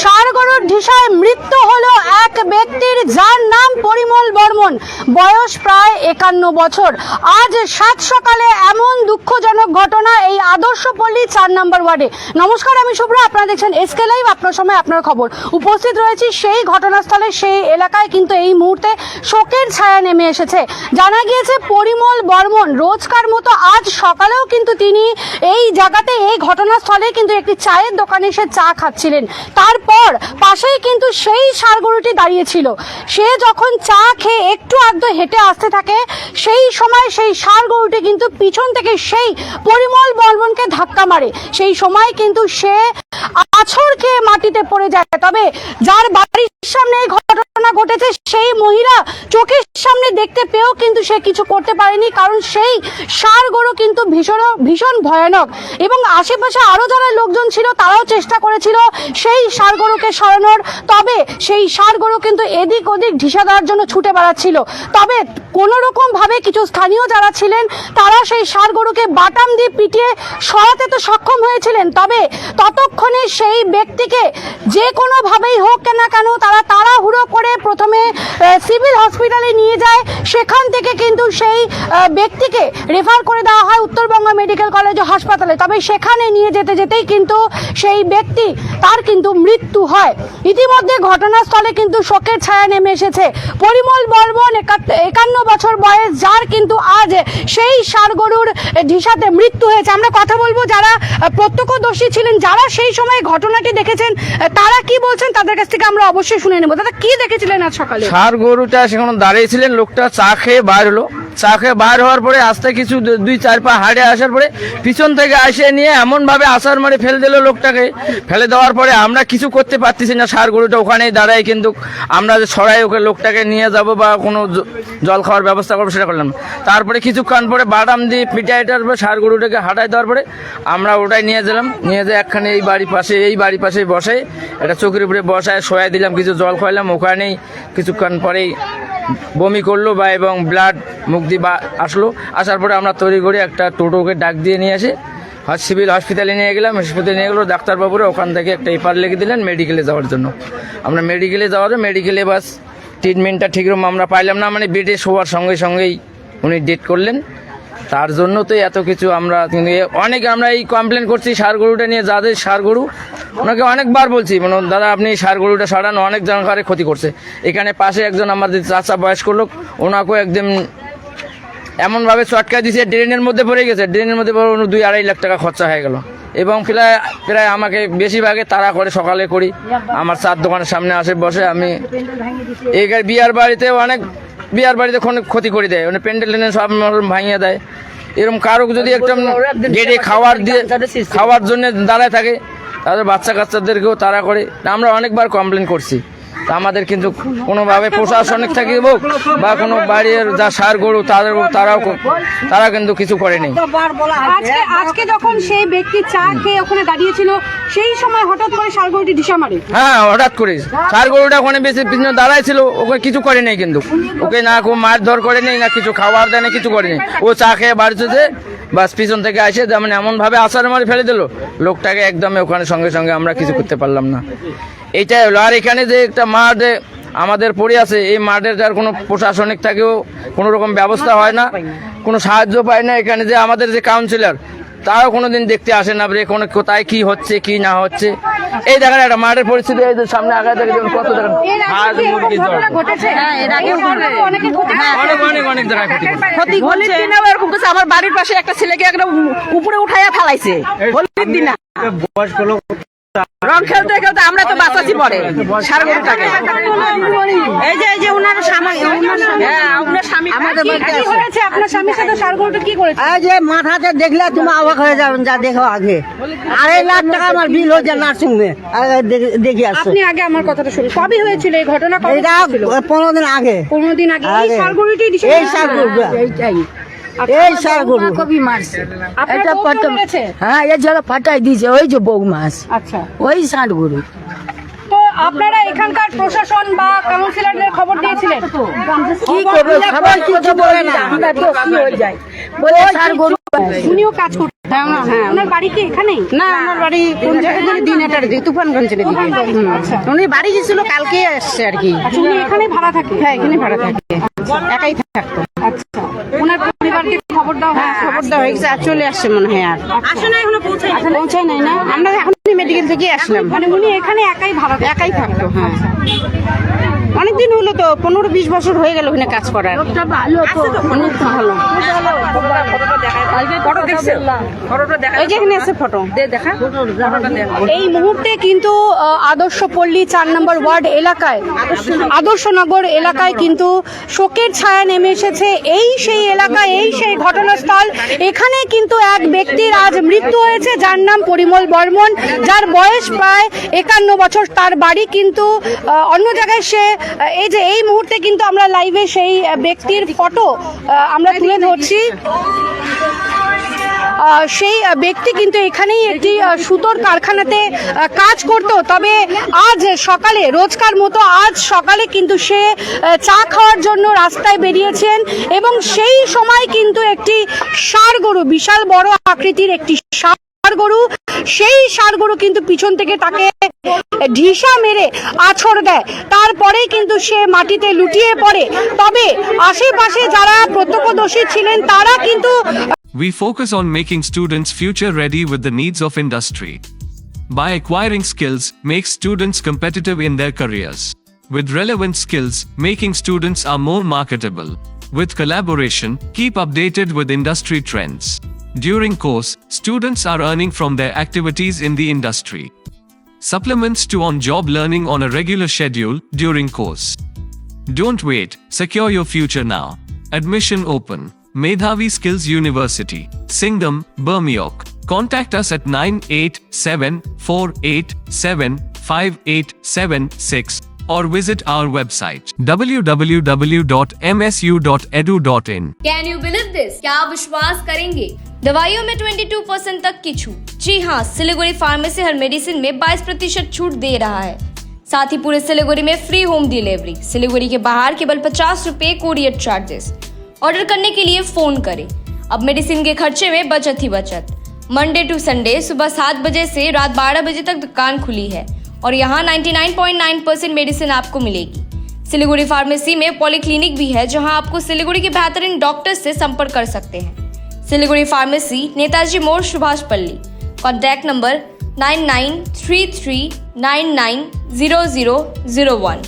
সারগরুর ঢিসায় মৃত্যু হলো এক ব্যক্তির, যার নাম পরিমল বর্মন। বয়স প্রায় একান্ন বছর। আজ সাত সকালে এমন দুঃখজনক ঘটনা এই আদর্শপল্লী চার নম্বর ওয়ার্ডে। নমস্কার, আমি শুভ্র আপনারা দেখছেন এসকে লাইভ। আপনার সময়, আপনার খবর। উপস্থিত রয়েছি সেই ঘটনাস্থলে, সেই এলাকায় কিন্তু এই মুহূর্তে শোকের ছায়া নেমে এসেছে। জানা গিয়েছে, পরিমল বর্মন রোজকার মতো আজ সকালেও কিন্তু তিনি এই জায়গাতে, এই ঘটনাস্থলে কিন্তু একটি চায়ের দোকানে এসে চা খাচ্ছিলেন। তারপর পাশেই কিন্তু সেই সারগরুটি দাঁড়িয়েছিল। সে যখন চা খেয়ে একটু আধ হেঁটে আসতে থাকে, সেই সময় সেই সারগরুটি কিন্তু পিছন থেকে সেই পরিমল বর্মনকে ধাক্কা মারে। সেই সময় কিন্তু সে আছর খেয়ে মাটিতে পড়ে যায়। তবে যার বাড়ির সামনে এই ঘটনা ঘটেছে, সেই মহিলা চোখের সামনে দেখতে পেয়েও কিন্তু সে কিছু করতে পারেনি, কারণ সেই সার গরু কিন্তু ভীষণ ভীষণ ভয়ানক। এবং আশেপাশে আরও যারা লোকজন ছিল, তারাও চেষ্টা করেছিল সেই সার গরুকে সরানোর। তবে সেই সার গরু কিন্তু এদিক ওদিক ঢিসা দেওয়ার জন্য ছুটে বেড়াচ্ছিল। তবে কোনো রকম ভাবে কিছু স্থানীয় যারা ছিলেন, তারা সেই সার গরুকে বাটাম দিয়ে পিটিয়ে সরাতে তো সক্ষম হয়েছিলেন। তবে ততক্ষণে সেই ব্যক্তিকে যে কোনোভাবেই হোক না কেন, তারা তাড়াহুড়ো করে প্রথমে সিভিল হসপিটালে নিয়ে যায়। সেখান থেকে কিন্তু সেই ব্যক্তিকে রেফার করে দেওয়া হয় উত্তরবঙ্গ মেডিকেল কলেজ হাসপাতালে। তবে সেখানে নিয়ে যেতে যেতেই কিন্তু সেই ব্যক্তি, তার কিন্তু মৃত্যু হয়। ইতিমধ্যে ঘটনাস্থলে কিন্তু শোকের ছায়া নেমে এসেছে। পরিমল বর্মন একান্ন বছর বয়স, যার কিন্তু আজ সেই সারগরুর ঢিসাতে মৃত্যু হয়েছে। আমরা কথা বলব যারা প্রত্যক্ষদর্শী ছিলেন, যারা সেই সময় ঘটনাটি দেখেছেন তারা কি বলছেন, তাদের কাছ থেকে আমরা অবশ্যই শুনে নেব। দাদা, কি দেখেছিলেন আজ সকালে? সার গরুটা সেখানে দাঁড়িয়েছিলেন, লোকটা চা খেয়ে বার হলো। চা খেয়ে বার হওয়ার পরে আস্তে কিছু দুই, চার পা হাড়ে আসার পরে পিছন থেকে আসে নিয়ে এমন ভাবে আসার মারে ফেলে দিল লোকটাকে। ফেলে দেওয়ার পরে আমরা কিছু করতে পারতেছি না, সার গরুটা ওখানেই দাঁড়ায়, কিন্তু আমরা যে সরাই ওকে লোকটাকে নিয়ে যাব বা কোনো জল খাওয়ার ব্যবস্থা করব সেটা করলাম তারপরে কিছুক্ষণ পরে বাদাম দিয়ে পিটাইটার পরে সার গরুটাকে হাঁটাই দেওয়ার পরে আমরা ওটাই নিয়ে গেলাম। নিয়ে যেয়ে একখানে এই বাড়ির পাশে, এই বাড়ির পাশে বসে এটা চোখের উপরে বসায় শোয়াই দিলাম, কিছু জল খাওয়াইলাম ওখানেই কিছুক্ষণ পরেই বমি করল বা এবং ব্লাড দিয়ে বা আসলো। আসার পরে আমরা তৈরি করে একটা টোটোকে ডাক দিয়ে নিয়ে আসে সিভিল হসপিটালে নিয়ে গেলাম। হসপিটালে নিয়ে গেলো, ডাক্তারবাবুরা ওখান থেকে একটা এপার লিখে দিলেন মেডিকেলে যাওয়ার জন্য। আমরা মেডিকেলে যাওয়ার মেডিকেলে বাস ট্রিটমেন্টটা ঠিকরকম আমরা পাইলাম না মানে বেডে শোয়ার সঙ্গে সঙ্গেই উনি ডেট করলেন। তার জন্য তো এত কিছু আমরা কিন্তু অনেক আমরা এই কমপ্লেন করছি সার গরুটা নিয়ে, যাদের সার গরু ওনাকে অনেকবার বলছি মানে দাদা, আপনি সার গরুটা সরান, অনেক জনকারে ক্ষতি করছে। এখানে পাশে একজন আমাদের চাচা বয়স্ক লোক, ওনাকেও একদম এমনভাবে চটকা দিয়েছে, ড্রেনের মধ্যে পড়ে গেছে, ড্রেনের মধ্যে পড়ে দুই আড়াই লাখ টাকা খরচা হয়ে গেল। এবং প্রায় প্রায় আমাকে বেশিরভাগে তারা করে, সকালে করি। আমার চার দোকানের সামনে আসে, বসে, আমি এই বিয়ার বাড়িতে অনেক বিয়ার বাড়িতে খনে ক্ষতি করে দেয়। মানে প্যান্ডেল সব ভাঙিয়ে দেয়। এরকম কারও যদি একটা গেটে খাওয়ার দিয়ে খাওয়ার জন্য দাঁড়ায় থাকে তাদের বাচ্চা কাচ্চাদেরকেও তারা করে। আমরা অনেকবার কমপ্লেন করছি। আমাদের কিন্তু কোনোভাবে প্রশাসনিক থেকে হোক বা কোনো বাড়ির যা সার গরু তাদের তারাও তারা কিন্তু কিছু করেনি। আজকে আজকে যখন সেই ব্যক্তি চা খেয়ে ওখানে দাঁড়িয়েছিল সেই সময় হঠাৎ করে সারগরুটি ঢিসা মারে। হ্যাঁ হঠাৎ করে। সার গরুটা ওখানে বেশি পিছনে দাঁড়ায় ছিল ওকে কিছু করে নেই কিন্তু। ওকে না কোনো মারধর করে নেই না কিছু খাবার দেয় না কিছু করে নেই। ও চা খেয়ে বাড়িতে যে বাস পিছন থেকে আসে যেমন এমন ভাবে আসার মারে ফেলে দিল লোকটাকে একদম ওখানে সঙ্গে সঙ্গে আমরা কিছু করতে পারলাম না। এইটাই হলো। আর এখানে যে একটা মাঠ আমাদের পড়ে আছে এই মাঠের যার কোনো প্রশাসনিক থেকেও কোনো রকম ব্যবস্থা হয় না কোনো সাহায্য পায় না। এখানে যে আমাদের যে কাউন্সিলর তারাও কোনোদিন দেখতে আসে না যে কোনো কোথায় কি হচ্ছে কি না হচ্ছে। এই দেখেন একটা মাঠের পরিস্থিতি এই যে সামনে আগে দেখে দেখুন কত দেখেন। হাঁস মুরগি হ্যাঁ, অনেকে অনেক অনেক জায়গায় ক্ষতি এরকম করছে আমার বাড়ির পাশে একটা ছেলেকে একদম উপরে উঠাইয়া ফেলাইছে। হোলির দিনে। রং খেলতে খেলতে আমরা তো বাঁচাচ্ছি পরে এই যে এই যে ওনার স্বামী হ্যাঁ ওনার স্বামী আমাদের কি হয়েছে? আপনার স্বামীর সাথে সারগরুটা কি করেছে? এই যে মাথাতে দেখলে তুমি অবাক হয়ে যাবেন যা দেখো আগে। আড়াই লাখ টাকা আমার বিল হয়েছে নার্সিং হোমে আগে দেখে- দেখে আসছে। আপনি আগে আমার কথাটা শুনুন। কবে হয়েছিল এই ঘটনা? কবে দিন আগে। দিন এই। এই এই সার গরু। কবি মারছে। এটা হ্যাঁ এই জায়গা ফাটাই দিয়েছে ওই যে বউ মাছ আচ্ছা। ওই ষাট গরু। তো আপনারা এখানকার প্রশাসন বা কাউন্সিলরদের খবর দিয়েছিলেন? কি করবে? সবাই কিছু বলে না। আমরা তো কি হয়ে যায় বলে সার গরু উনিও কাজ করতেন ওনার বাড়ি কি এখানেই? না আমার বাড়ি কোন জায়গায়? দিনাটার দিকে তুফানগঞ্জের দিকে উনি বাড়ি গেছিল কালকে আসছে আর কি। আচ্ছা উনি এখানে ভাড়া থাকে? হ্যাঁ এখানে ভাড়া থাকে। একাই থাকতো। আচ্ছা ওনার পরিবারকে খবর দেওয়া হ্যাঁ খবর দেওয়া হয়ে গেছে আর চলে আসছে মনে হয় আর। আসে না এখনও পৌঁছায় পৌঁছায় নাই না? আমরা এখন মেডিকেল থেকে আসলাম। মানে উনি এখানে একাই ভাড়া একাই থাকতো হ্যাঁ। অনেকদিন হলো তো পনেরো বিশ বছর হয়ে গেল ওখানে কাজ করার। ভালো ভালো। এই মুহূর্তে কিন্তু আদর্শ পল্লী চার নম্বর ওয়ার্ড এলাকায় আদর্শনগর এলাকায় কিন্তু শোকের ছায়া নেমে এসেছে। এই সেই এলাকা এই সেই ঘটনাস্থল। এখানে কিন্তু এক ব্যক্তির আজ মৃত্যু হয়েছে যার নাম পরিমল বর্মন। যার বয়স প্রায় একান্ন বছর। তার বাড়ি কিন্তু অন্য জায়গায় সে এই যে এই মুহূর্তে কিন্তু আমরা লাইভে সেই ব্যক্তির ফটো আমরা তুলে ধরছি। সেই ব্যক্তি কিন্তু এখানেই একটি সুতোর কারখানাতে কাজ করত। তবে আজ সকালে, রোজকার মতো আজ সকালে কিন্তু সে চা খাওয়ার জন্য রাস্তায় বেরিয়েছেন এবং সেই সময় কিন্তু একটি ষাঁড় গরু, বিশাল বড় আকৃতির একটি ষাঁড় গরু সেই ষাঁড় গরু কিন্তু পিছন থেকে তাকে ঢিসা মেরে আছড় দেয় তারপরেই কিন্তু সে মাটিতে লুটিয়ে পড়ে তবে আশেপাশে যারা প্রত্যক্ষদর্শী ছিলেন তারা কিন্তু We focus on making students future ready with the needs of industry. By acquiring skills, make students competitive in their careers. With relevant skills, making students are more marketable. With collaboration, keep updated with industry trends. During course, students are earning from their activities in the industry. Supplements to on-job learning on a regular schedule during course. Don't wait, secure your future now. Admission open. Medhavi Skills University, Singham, Burmiok. Contact us at 987487586 or visit our website www.msu.edu.in. Can you believe this क्या आप विश्वास करेंगे दवाइयों में 22 percent तक की छूट। जी हाँ सिलीगुड़ी फार्मेसी हर मेडिसिन में 22 प्रतिशत छूट दे रहा है। साथ ही पूरे सिलीगुड़ी में फ्री होम डिलीवरी। सिलीगुड़ी के बाहर केवल पचास रूपए कोरियर चार्जेस ऑर्डर करने के लिए फ़ोन करें। अब मेडिसिन के खर्चे में बचत ही बचत। मंडे टू संडे सुबह सात बजे से रात बारह बजे तक दुकान खुली है और यहाँ 99.9 परसेंट मेडिसिन आपको मिलेगी। सिलीगुड़ी फार्मेसी में पॉलीक्लिनिक भी है जहाँ आपको सिलीगुड़ी के बेहतरीन डॉक्टर से संपर्क कर सकते हैं। Siliguri pharmacy, Netaji Mor Subhash Palli. Contact number nine nine three three nine nine zero zero zero one